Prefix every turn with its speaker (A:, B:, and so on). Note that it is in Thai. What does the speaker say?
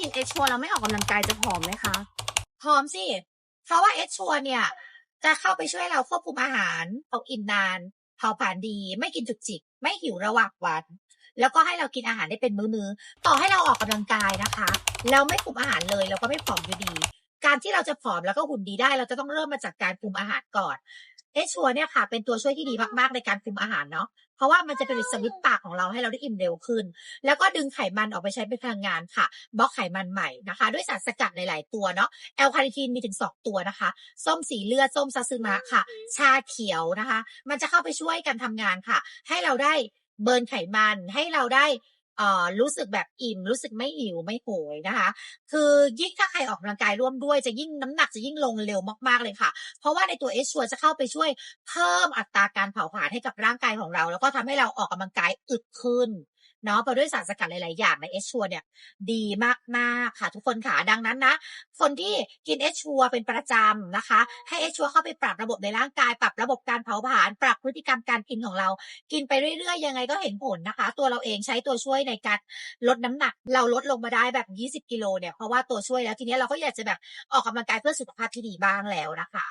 A: กินเอชัวแล้วไม่ออกกำลังกายจะผอมไหมคะพร้อมสิ เพราะว่าเอชัวเนี่ย จะเข้าไปช่วยเราควบคุมอาหารออกอิ่มนานเผาผลาญดี ไม่กินจุกจิก ไม่หิวระหว่างวัน แล้วก็ให้เรากินอาหารได้เป็นมื้อๆต่อให้เราออกกำลังกายนะคะแล้วไม่คุมอาหารเลยเราก็ไม่ผอมอยู่ดี การที่เราจะผอมแล้วก็หุ่นดีได้ เราจะต้องเริ่มมาจากการคุมอาหารก่อน เอชัวเนี่ยค่ะ เป็นตัวช่วยที่ดีมากๆในการคุมอาหารเนาะเพราะว่ามันจะเป็นสวิตช์ปากของเราให้เราได้อิ่มเร็วขึ้น แล้วก็ดึงไขมันออกไปใช้เป็นพลังงานค่ะบล็อกไขมันใหม่นะคะ ด้วยสารสกัดหลาย ๆ ตัวเนาะแอลคาลิทีนมีถึง 2 ตัวนะคะ ส้มสีเลือด ส้มซาซึมะค่ะ ชาเขียวนะคะ มันจะเข้าไปช่วยกันทำงานค่ะ ให้เราได้เบิร์นไขมันให้เราได้เอ่อ รู้สึกแบบอิ่ม รู้สึกไม่หิวไม่โหยนะคะ คือยิ่งถ้าใครออกกำลังกายร่วมด้วยจะยิ่งน้ำหนักจะยิ่งลงเร็วมากๆเลยค่ะ เพราะว่าในตัวเอชชัวจะเข้าไปช่วยเพิ่มอัตราการเผาผลาญให้กับร่างกายของเรา แล้วก็ทำให้เราออกกำลังกายอึดขึ้น เนาะเพราะด้วยสารสกัดหลาย ๆ อย่างในเอชชัวเนี่ย ดีมากๆค่ะทุกคนค่ะดังนั้นนะ คนที่กินเอชชัวเป็นประจำนะคะ ให้เอชชัวเข้าไปปรับระบบในร่างกาย ปรับระบบการเผาผลาญปรับพฤติกรรมการกินของเรา กินไปเรื่อย ๆ ยังไงก็เห็นผลนะคะ ตัวเราเองใช้ตัวช่วยในการลดน้ำหนัก เราลดลงมาได้แบบ 20 กิโลเนี่ยเพราะว่าตัวช่วยแล้วทีนี้เราก็อยากจะแบบออกกำลังกายเพื่อสุขภาพที่ดีบ้างแล้วนะคะ